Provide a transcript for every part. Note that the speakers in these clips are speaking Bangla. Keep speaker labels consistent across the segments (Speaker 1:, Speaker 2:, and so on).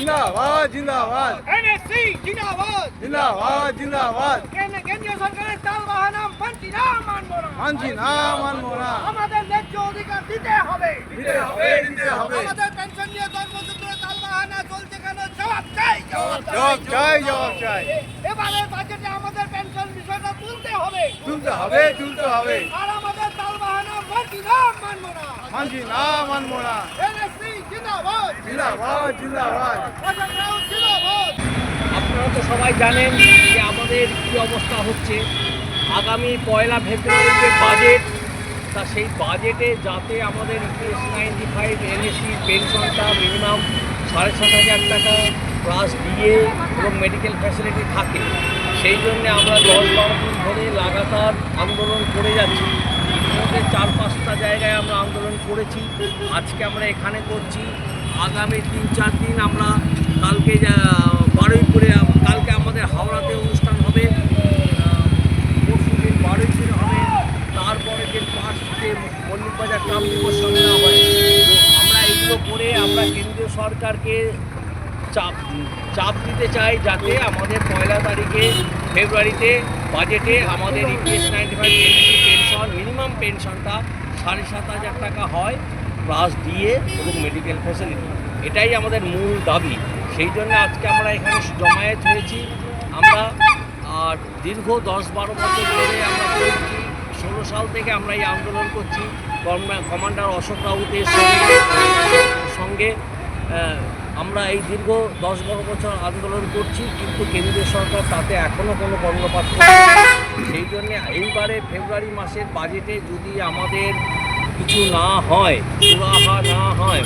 Speaker 1: জিন্দাবাদ
Speaker 2: জিন্দাবাদ
Speaker 1: এনএসসি জিন্দাবাদ
Speaker 2: জিন্দাবাদ জিন্দাবাদ
Speaker 1: কেন- কেন্দ্রীয় সরকারের তাল বাহানা মানছি না মানবো না
Speaker 2: মানছি না মানবো না
Speaker 1: আমাদের ন্যায্য অধিকার দিতে হবে।
Speaker 2: দিতে হবে দিতে হবে।
Speaker 1: আমাদের পেনশন নিয়ে দশ তাল বাহানা চলছে কেন? জবাব চাই জবাব
Speaker 2: চাই। জবাব চাই
Speaker 1: এবারের বাজেটে আমাদের পেনশন বিষয়টা তুলতে হবে।
Speaker 2: তুলতে হবে তুলতে হবে।
Speaker 1: আর আমাদের তাল বাহানা মানছি না মানবো না
Speaker 2: মানছি না মানবো না
Speaker 1: এনএসসি আপনারা তো সবাই জানেন যে আমাদের কি অবস্থা হচ্ছে। আগামী পয়লা ফেব্রুয়ারির যে বাজেট তা সেই বাজেটে যাতে আমাদের ইপিএস নাইনটি ফাইভ এনএসি পেনশনটা মিনিমাম সাড়ে সাত হাজার টাকা প্লাস ডিএ এবং মেডিকেল ফ্যাসিলিটি থাকে। সেই জন্য আমরা দশ বারো দিন ধরে লাগাতার আন্দোলন করে যাচ্ছি। ইতিমধ্যে চার পাঁচটা জায়গায় আমরা আন্দোলন করেছি। আজকে আমরা এখানে করছি। আগামী তিন, চার দিন আমরা কালকে বারুইপুরে কালকে আমাদের হাওড়াতে অনুষ্ঠান হবে। পরশু দিন বারুইপুরে হবে। তারপরে দিন পাঁচটিতে মল্লিক বাজার ট্রাম দিবস সম্মেলন হবে। আমরা এগুলো করে আমরা কেন্দ্রীয় সরকারকে চাপ চাপ দিতে চাই যাতে আমাদের পয়লা তারিখে ফেব্রুয়ারিতে বাজেটে আমাদের EPS ninety five pension minimum পেনশনটা সাড়ে সাত হাজার টাকা হয়। প্লাস দিয়ে এবং মেডিকেল ফ্যাসিলিটি এটাই আমাদের মূল দাবি। সেই জন্য আজকে আমরা এখানে জমায়েত হয়েছি। আমরা, আর দীর্ঘ দশ বারো বছর ধরে আমরা চলছি। ষোলো সাল থেকে আমরা এই আন্দোলন করছি। কমান্ডার অশোক রাউতের সঙ্গে আমরা এই দীর্ঘ দশ বারো বছর আন্দোলন করছি। কিন্তু কেন্দ্রীয় সরকার তাতে এখনও কোনো কর্ণপাত করছে সেই জন্যে এইবারে ফেব্রুয়ারি মাসের বাজেটে যদি আমাদের কিছু না হয়, সুরাহা না হয়,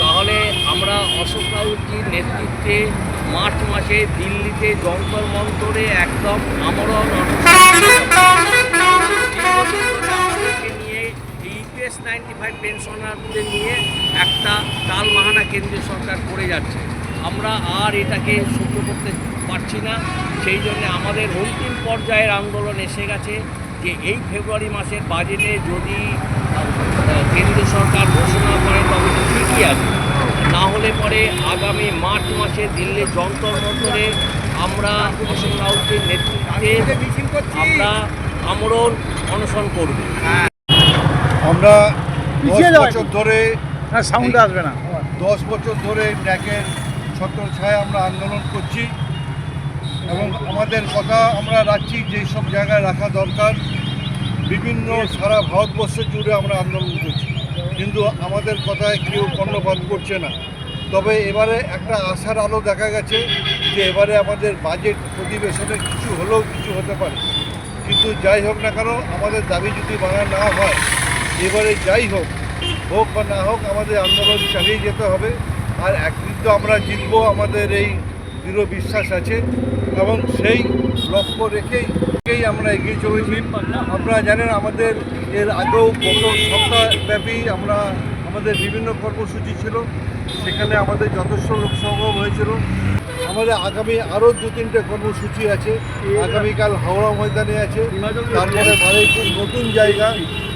Speaker 1: তাহলে আমরা অশোক রাউতজির নেতৃত্বে মার্চ মাসে দিল্লিতে যন্তর মন্তরে একদম আমরণ নিয়ে ইপিএস নাইনটি ফাইভ পেনশনারদের নিয়ে একটা তাল মাহানা কেন্দ্রীয় সরকার করে যাচ্ছে। আমরা আর এটাকে সহ্য করতে পারছি না, সেই জন্য আমাদের অন্তিম পর্যায়ের আন্দোলন এসে গেছে। যে এই ফেব্রুয়ারি মাসের বাজেটে যদি কেন্দ্রীয় সরকার ঘোষণা করে তবে তো ঠিকই আছে। না হলে পরে আগামী মার্চ মাসে দিল্লির যন্তর মন্তরে আমরা অশোক রাউতের নেতৃত্বে আমরা আমরণ অনশন করব।
Speaker 3: আমরা দশ বছর ধরে
Speaker 2: না সাউন্ড আসবে না।
Speaker 3: দশ বছর ধরে ট্যাগের ছত্র ছায় আমরা আন্দোলন করছি। এবং আমাদের কথা আমরা রাখছি, যেই সব জায়গায় রাখা দরকার, বিভিন্ন সারা ভারতবর্ষ জুড়ে আমরা আন্দোলন করছি। কিন্তু আমাদের কথায় কেউ কর্ণপাত করছে না। তবে এবারে একটা আশার আলো দেখা গেছে যে এবারে আমাদের বাজেট অধিবেশনে কিছু হলেও কিছু হতে পারে। কিন্তু যাই হোক না কেন, আমাদের দাবি যদি মানা না হয়, এবারে যাই হোক হোক বা না হোক, আমাদের আন্দোলন চালিয়ে যেতে হবে। আর একদিন তো আমরা জিতবো, আমাদের এই দৃঢ় বিশ্বাস আছে। এবং সেই লক্ষ্য রেখেই রেখেই আমরা এগিয়ে চলেছি। আপনারা জানেন আমাদের এর আগেও গত সপ্তাহব্যাপী আমরা আমাদের বিভিন্ন কর্মসূচি ছিল। সেখানে আমাদের যথেষ্ট লোক সমাগম হয়েছিল। আমাদের আগামী আরও দু তিনটে কর্মসূচি আছে। আগামীকাল হাওড়া ময়দানে আছে। তারপরে বারুইপুর নতুন জায়গা।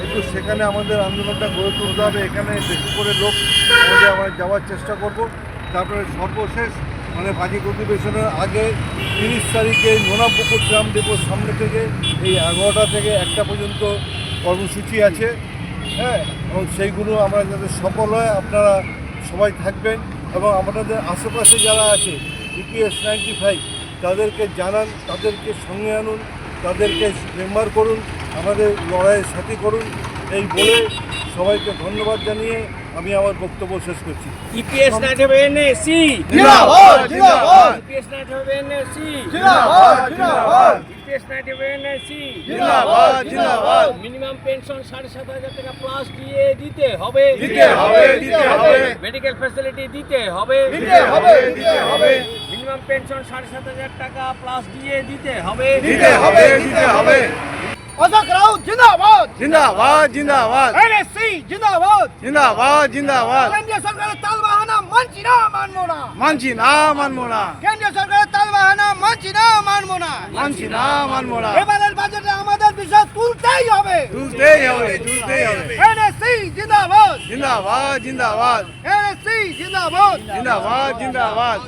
Speaker 3: একটু সেখানে আমাদের আন্দোলনটা গড়ে তুলতে হবে। এখানে বেশি করে লোক আমরা যাওয়ার চেষ্টা করব। তারপরে সর্বশেষ মানে বাজেট অধিবেশনের আগে তিরিশ তারিখে নোনাপুকুর গ্রাম ডেপোর সামনে থেকে এই এগারোটা থেকে একটা পর্যন্ত কর্মসূচি আছে। হ্যাঁ এবং সেইগুলো আমরা যাতে সফল হয়, আপনারা সবাই থাকবেন এবং আমাদের আশেপাশে যারা আছে ইপিএস নাইনটি ফাইভ তাদেরকে জানান, তাদেরকে সঙ্গে আনুন, তাদেরকে মেম্বার করুন, আমাদের লড়াইয়ের সাথী করুন। এই বলে সবাইকে ধন্যবাদ জানিয়ে আমি আমার বক্তব্য শেষ করছি।
Speaker 1: ইপিএস নাইট হবে এনএসি।
Speaker 2: জিন্দাবাদ জিন্দাবাদ
Speaker 1: ইপিএস নাইট হবে এনএসি।
Speaker 2: জিন্দাবাদ জিন্দাবাদ
Speaker 1: ইপিএস নাইট হবে এনএসি।
Speaker 2: জিন্দাবাদ জিন্দাবাদ
Speaker 1: মিনিমাম পেনশন সাড়ে সাত হাজার টাকা প্লাস দিয়ে দিতে হবে।
Speaker 2: দিতে হবে দিতে হবে।
Speaker 1: মেডিকেল ফ্যাসিলিটি দিতে হবে।
Speaker 2: দিতে হবে দিতে হবে।
Speaker 1: মিনিমাম পেনশন সাড়ে সাত হাজার টাকা প্লাস দিয়ে দিতে হবে
Speaker 2: দিতে হবে। দিতে হবে। অশোক রাউত জিন্দাবাদ।
Speaker 1: জিন্দাবাদ জিন্দাবাদ
Speaker 2: এনএসসি জিন্দাবাদ
Speaker 1: জিন্দাবাদ জিন্দাবাদ
Speaker 2: কেন্দ্রীয় সরকারের তালবাহানা মানছি না মানবো না
Speaker 1: মানছি না মানবো না
Speaker 2: কেন্দ্রীয় সরকারের তালবাহানা মানছি না মানবো না
Speaker 1: মানছি না মানবো না
Speaker 2: এবারের বাজেটে আমাদের বিষয় তুলতেই হবে
Speaker 1: তুলতেই হবে তুলতেই হবে
Speaker 2: এনএসসি জিন্দাবাদ
Speaker 1: জিন্দাবাদ জিন্দাবাদ
Speaker 2: এনএসসি জিন্দাবাদ
Speaker 1: জিন্দাবাদ জিন্দাবাদ